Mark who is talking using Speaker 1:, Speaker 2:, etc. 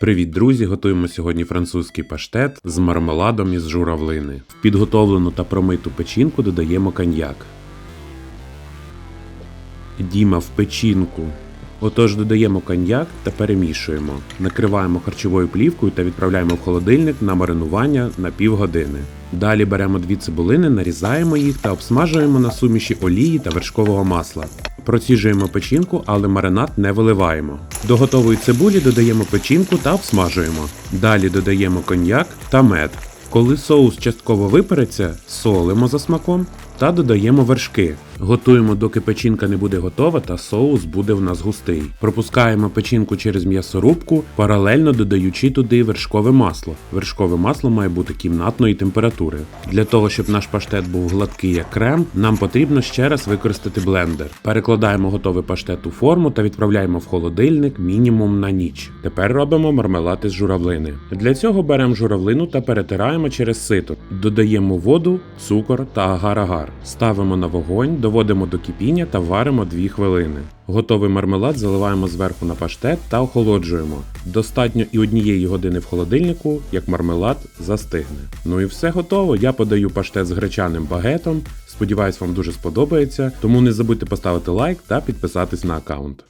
Speaker 1: Привіт, друзі! Готуємо сьогодні французький паштет з мармеладом із журавлини. В підготовлену та промиту печінку додаємо коньяк. Діма в печінку. Отож додаємо коньяк та перемішуємо. Накриваємо харчовою плівкою та відправляємо в холодильник на маринування на півгодини. Далі беремо дві цибулини, нарізаємо їх та обсмажуємо на суміші олії та вершкового масла. Проціжуємо печінку, але маринад не виливаємо. До готової цибулі додаємо печінку та обсмажуємо. Далі додаємо коньяк та мед. Коли соус частково випереться, солимо за смаком та додаємо вершки. Готуємо, доки печінка не буде готова та соус буде в нас густий. Пропускаємо печінку через м'ясорубку, паралельно додаючи туди вершкове масло. Вершкове масло має бути кімнатної температури. Для того, щоб наш паштет був гладкий як крем, нам потрібно ще раз використати блендер. Перекладаємо готовий паштет у форму та відправляємо в холодильник мінімум на ніч. Тепер робимо мармелад із журавлини. Для цього беремо журавлину та перетираємо через сито. Додаємо воду, цукор та агар-агар. Ставимо на вогонь, доводимо до кипіння та варимо 2 хвилини. Готовий мармелад заливаємо зверху на паштет та охолоджуємо. Достатньо і однієї години в холодильнику, як мармелад застигне. Ну і все готово. Я подаю паштет з гречаним багетом. Сподіваюсь, вам дуже сподобається. Тому не забудьте поставити лайк та підписатись на аккаунт.